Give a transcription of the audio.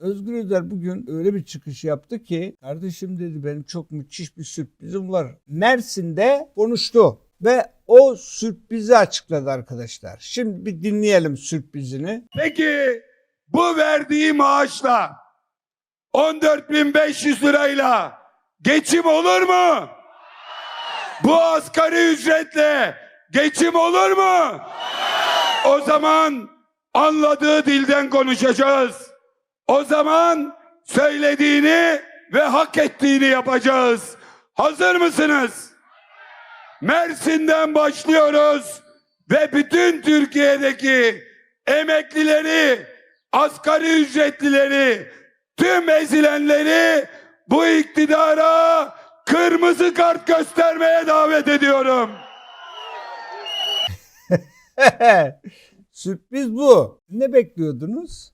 Özgür Özel bugün öyle bir çıkış yaptı ki kardeşim dedi benim çok müthiş bir sürprizim var. Mersin'de konuştu ve o sürprizi açıkladı arkadaşlar. Şimdi bir dinleyelim sürprizini. Peki bu verdiği maaşla 14.500 lirayla geçim olur mu? Bu asgari ücretle geçim olur mu? O zaman anladığı dilden konuşacağız. O zaman söylediğini ve hak ettiğini yapacağız. Hazır mısınız? Mersin'den başlıyoruz ve bütün Türkiye'deki emeklileri, asgari ücretlileri, tüm ezilenleri bu iktidara kırmızı kart göstermeye davet ediyorum. Sürpriz bu. Ne bekliyordunuz?